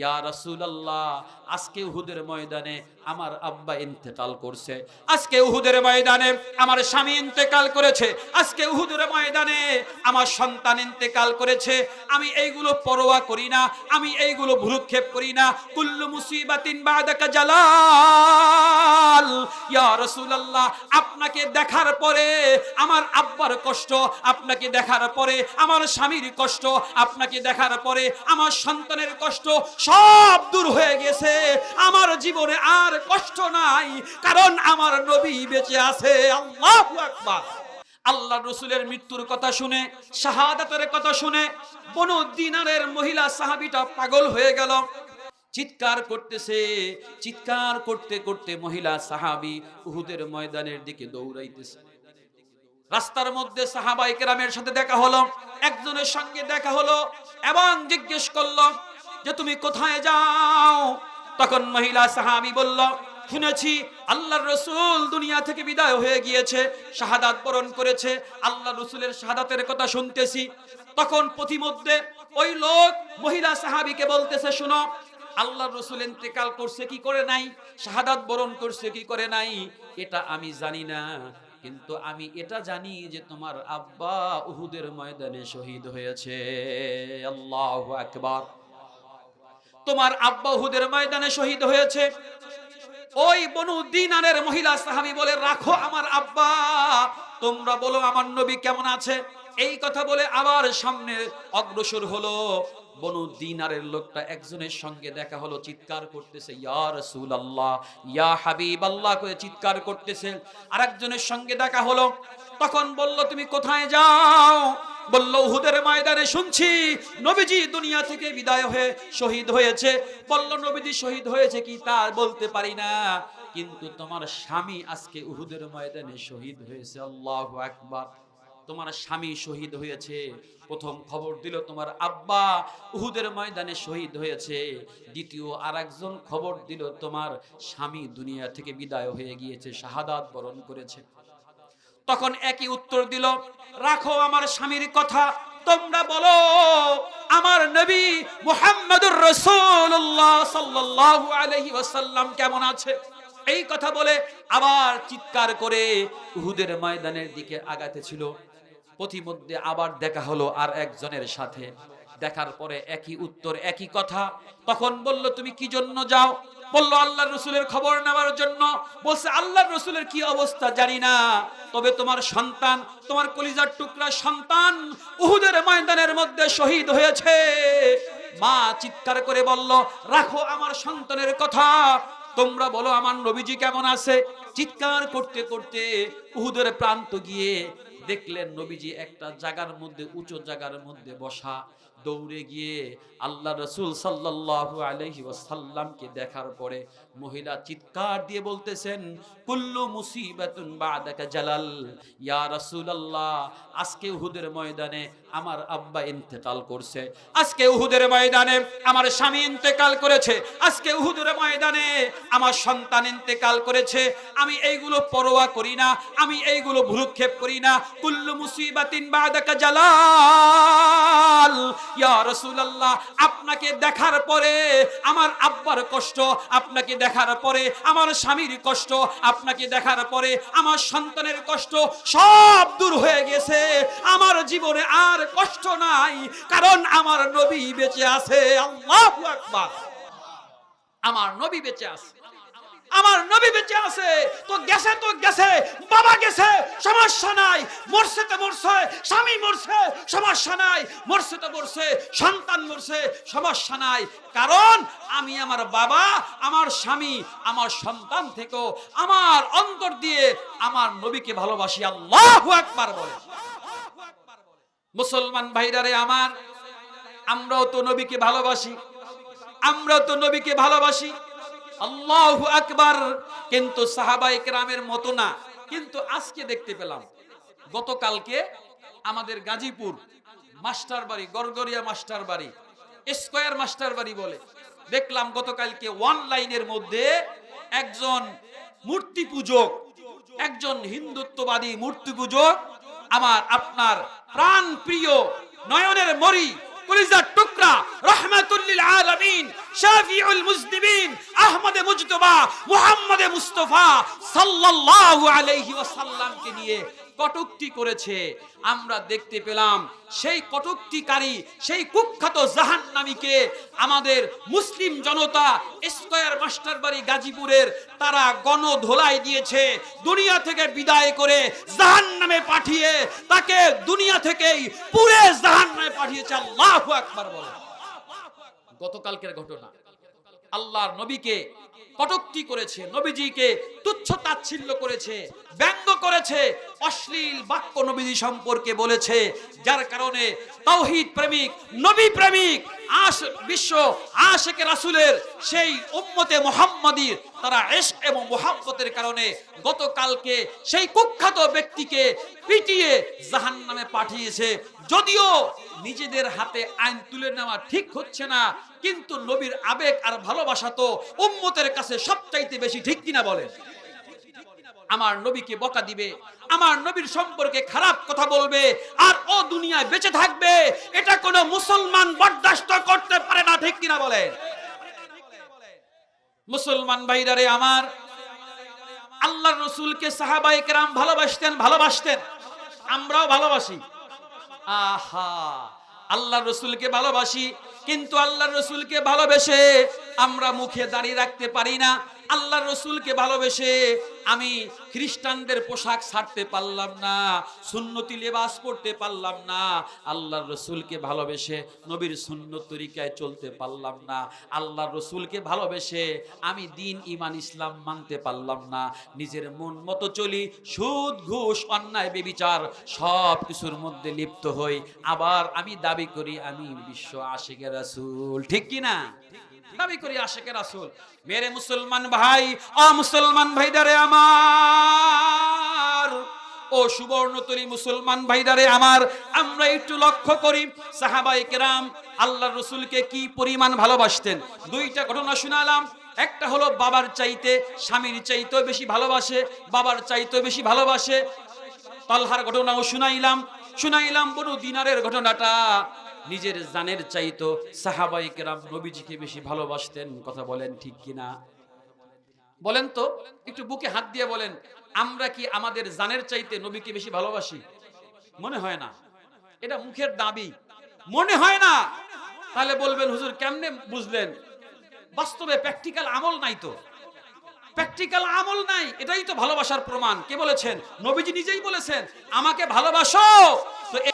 ইয়া রাসূলুল্লাহ, আজকে উহুদের ময়দানে আমার আব্বা ইন্তেকাল করছে। আজকে উহুদের ময়দানে আমার স্বামী ইন্তেকাল করেছে। আজকে উহুদের ময়দানে আমার সন্তান ইন্তেকাল করেছে। আমি এইগুলো পরোয়া করি না, আমি এইগুলো ভুরুক্ষেপ করি না। কুল্লু মুসিবাতিন বাদাকা জালাল। ইয়া রাসূলুল্লাহ, আপনাকে দেখার পরে আমার আব্বার কষ্ট, আপনাকে দেখার পরে আমার স্বামীর কষ্ট, আপনাকে দেখার পরে আমার সন্তানের কষ্ট সব দূর হয়ে গেছে। আমার জীবনে আর কষ্ট নাই, কারণ আমার নবী বেঁচে আছে। আল্লাহু আকবার। আল্লাহ রসুলের মৃত্যুর কথা শুনে, শাহাদাতের কথা শুনে, বনু দিনারের মহিলা সাহাবিটা পাগল হয়ে গেল। চিৎকার করতেছে, চিৎকার করতে করতে মহিলা সাহাবি উহুদের ময়দানের দিকে দৌড়াইতেছে। রাস্তার মধ্যে সাহাবাই কেরামের সাথে দেখা হলো, একজনের সঙ্গে দেখা হলো, এবং জিজ্ঞেস করল যে তুমি কোথায় যাও? তখন মহিলা সাহাবি বলল, শুনেছি আল্লাহর রসুল দুনিয়া থেকে বিদায় হয়ে গিয়েছে, শাহাদাত বরণ করেছে, আল্লাহ রসুলের শাহাদাতের কথা শুনতেছি। তখন প্রতিমধ্যে ওই লোক মহিলা সাহাবিকে বলতেছে, শুনো আল্লাহ রসুল ইন্তেকাল করছে কি করে নাই? শাহাদাত বরণ করছে কি করে নাই? এটা আমি জানি না, কিন্তু আমি এটা জানি যে তোমার আব্বা উহুদের ময়দানে শহীদ হয়েছে। আল্লাহ আকবার। তোমার আব্বা উহুদের ময়দানে শহীদ হয়েছে। ওই বনু দিনারের মহিলা সাহাবি বলে, রাখো আমার আব্বা, তোমরা বলো আমার নবী কেমন আছে? এই কথা বলে আবার সামনে অগ্রসর হলো। বনু দিনারের লোকটা একজনের সঙ্গে দেখা হলো, চিৎকার করতেছে, ইয়া রাসূল আল্লাহ ইয়া হাবিব আল্লাহ করে চিৎকার করতেছে। আরেকজনের সঙ্গে দেখা হলো, তখন বলল, তুমি কোথায় যাও? বলল উহুদের ময়দানে শুনছি নবীজি দুনিয়া থেকে বিদায় হয়ে শহীদ হয়েছে। বলল, নবীজি শহীদ হয়েছে কি তা বলতে পারি না। কিন্তু তোমার স্বামী আজকে উহুদের ময়দানে শহীদ হয়েছে, আল্লাহু আকবার। তোমার স্বামী শহীদ হয়েছে। প্রথম খবর দিল তোমার আব্বা, উহুদের ময়দানে শহীদ হয়েছে। দ্বিতীয় আর একজন খবর দিল তোমার স্বামী দুনিয়া থেকে বিদায় হয়ে গিয়েছে, শাহাদাত বরণ করেছে। তখন একই উত্তর দিল, রাখো আমার স্বামীর কথা, তোমরা বলো, আমার নবী মুহাম্মদুর রাসূলুল্লাহ সাল্লাল্লাহু আলাইহি ওয়াসাল্লাম কেমন আছে? এই কথা বলে আবার চিৎকার করে উহুদের ময়দানের দিকে আগাতে ছিল। পথিমধ্যে আবার দেখা হলো আর একজনের সাথে। দেখার পরে একই উত্তর, একই কথা। তখন বলল, তুমি কি জন্য যাও? বলল আল্লাহ রসুলের খবর নেওয়ার জন্য। বলছে আল্লাহ রসুলের কি অবস্থা জানি না। তবে তোমার সন্তান, তোমার কলিজার টুকরা সন্তান উহুদের ময়দানের মধ্যে শহীদ হয়েছে। মা চিৎকার করে বলল, রাখো আমার সন্তানের কথা। তোমরা বলো, আমার নবীজি কেমন আছে? চিৎকার করতে করতে উহুদের প্রান্ত গিয়ে দেখলেন নবীজি একটা জায়গার মধ্যে, উঁচু জায়গার মধ্যে বসা। দৌড়ে গিয়ে আল্লাহ রসুল সাল্লাহু আলহি ওয়াসাল্লামকে দেখার পরে মহিলা চিৎকার দিয়ে বলতেছেন, কুল্লু মুসিবাতুন বাদাকা জালাল। ইয়া রসুল আল্লাহ আজকে হুদের ময়দানে আমার আব্বা ইন্তেকাল করছে। আজকে উহুদের ময়দানে আমার স্বামী ইন্তেকাল করেছে। আজকে উহুদের ময়দানে আমার সন্তান ইন্তেকাল করেছে। আমি এইগুলো পরোয়া করি না, আমি এইগুলো ভুরুক্ষেপ করি না। কুল্লু মুসিবাতিন বাদাকা জালাল। ইয়া রাসূলুল্লাহ, আপনাকে দেখার পরে আমার আব্বার কষ্ট, আপনাকে দেখার পরে আমার স্বামীর কষ্ট, আপনাকে দেখার পরে আমার সন্তানের কষ্ট সব দূর হয়ে গেছে। আমার জীবনে আর কষ্ট নাই, কারণ আমার নবী বেঁচে আছে, আল্লাহু আকবার। আমার নবী বেঁচে আছে। আমার নবী বেঁচে আছে, তো গেছে তো গেছে, বাবা গেছে, সমস্যা নাই, মরছে তো মরছে, স্বামী মরছে, সমস্যা নাই, মরছে তো মরছে, সন্তান মরছে, সমস্যা নাই, কারণ আমি আমার বাবা, আমার স্বামী, আমার সন্তান থেকেও আমার অন্তর দিয়ে আমার নবীকে ভালোবাসি, আল্লাহু আকবার বলে। মুসলমান ভাইরারে আমার, আমরাও তো নবীকে ভালোবাসি, আমরাও তো নবীকে ভালোবাসি। আল্লাহ আকবার। কিন্তু সাহাবাই কেরামের মতো না। কিন্তু আজকে দেখতে পেলাম, গতকালকে আমাদের গাজীপুর মাস্টার বাড়ি গরগরিয়া মাস্টার বাড়ি স্কোয়ার মাস্টার বাড়ি বলে। দেখলাম গতকালকে ওয়ান লাইনের মধ্যে একজন মূর্তি পূজক, একজন হিন্দুত্ববাদী মূর্তি পূজক আমার আপনার প্রাণ প্রিয় নয়নের মরি, কলিজার টুকরা, রহমাতুল্লিল আলামিন, শাফিউল মুজদিবিন, আহমদে মুজতবা, মুহাম্মদে মুস্তাফা সাল্লাল্লাহু আলাইহি ওয়াসাল্লামকে নিয়ে কটুক্তি করেছে। আমরা দেখতে পেলাম সেই কটুক্তিকারী, সেই কুখ্যাত জাহান্নামীকে আমাদের মুসলিম জনতা স্কয়ার মাস্টার বাড়ি গাজীপুরের তারা গণধোলাই দিয়েছে, দুনিয়া থেকে বিদায় করে জাহান্নামে পাঠিয়ে তাকে দুনিয়া থেকেই পুরে জাহান্নামে পাঠিয়েছে। আল্লাহু আকবার বলে গতকালকের ঘটনা। আল্লাহর নবীকে কটুক্তি করেছে, নবীজিকে তুচ্ছ তাচ্ছিল্য করেছে, ব্যঙ্গ করেছে, অশ্লীল বাক্য নবীজি সম্পর্কে বলেছে, যার কারণে তৌহিদ প্রেমিক, নবী প্রেমিক আশ বিশ্ব রাসূলের সেই উম্মতে মুহাম্মাদির তারা এবং মুহাব্বতের কারণে গতকালকে সেই কুখ্যাত ব্যক্তিকে পিটিয়ে জাহান্নামে পাঠিয়েছে। যদিও নিজেদের হাতে আইন তুলে নেওয়া ঠিক হচ্ছে না, কিন্তু নবীর আবেগ আর ভালোবাসা তো উম্মতের কাছে সবচাইতে বেশি ঠিক কিনা বলেন? আমার নবীকে বকা দিবে, আমার নবীর সম্পর্কে খারাপ কথা বলবে, আর ও দুনিয়ায় বেঁচে থাকবে কোনো মুসলমান বরদাস্ত করতে পারে না, ঠিক কিনা বলেন মুসলমান ভাইরারে আমার, আল্লাহর রসুলকে সাহাবাই কেরাম ভালোবাসতেন ভালোবাসতেন। আমরাও ভালোবাসি। আহা, আল্লাহর রসুলকে ভালোবাসি, কিন্তু আল্লাহর রসুলকে ভালোবেসে আমরা মুখে দাঁড়িয়ে রাখতে পারি না আল্লাহর রসুলকে ভালোবেসে আমি খ্রিস্টানদের পোশাক ছাড়তে পারলাম না, সুন্নতি লেবাস পড়তে পারলাম না আল্লাহর রসুলকে ভালোবেসে নবীর সুন্নত তরিকায় চলতে পারলাম না আল্লাহর রসুলকে ভালোবেসে আমি দিন ইমান ইসলাম মানতে পারলাম না, নিজের মন মতো চলি, সুদ, ঘুষ, অন্যায়, বেবিচার সব কিছুর মধ্যে লিপ্ত হই, আবার আমি দাবি করি আমি বিশ্ব আশেকের রাসূল, ঠিক কি না দাবি করি আশেকের রাসূল, মেরে মুসলমান ভাই অ মুসলমান ভাইদারে আমার, ও সুবর্ণতরী মুসলমান ভাইদারে আমার, আমরা একটু লক্ষ্য করি সাহাবাই কেরাম আল্লাহ রসুলকে কি পরিমাণ ভালোবাসতেন? দুইটা ঘটনা শুনালাম, একটা হলো বাবার চাইতে স্বামীর চাইতেও বেশি ভালোবাসে, বাবার চাইতেও বেশি ভালোবাসে। তলহার ঘটনাও শুনাইলাম শুনাইলাম বনু দিনারের ঘটনাটা। নিজের জানের চাইতো সাহাবাই কেরাম নবীজিকে বেশি ভালোবাসতেন, কথা বলেন ঠিক কিনা? বলেন তো, একটু বুকে হাত দিয়ে বলেন, আমরা কি আমাদের জানের চাইতে নবীকে বেশি ভালোবাসি? মনে হয় না। এটা মুখের দাবি। মনে হয় না। তাহলে বলবেন, হুজুর, কেমনে বুঝলেন? বাস্তবে প্র্যাকটিক্যাল আমল নাই তো। প্র্যাকটিক্যাল আমল নাই, এটাই তো ভালোবাসার প্রমাণ। কে বলেছেন? নবীজি নিজেই বলেছেন, আমাকে ভালোবাসো।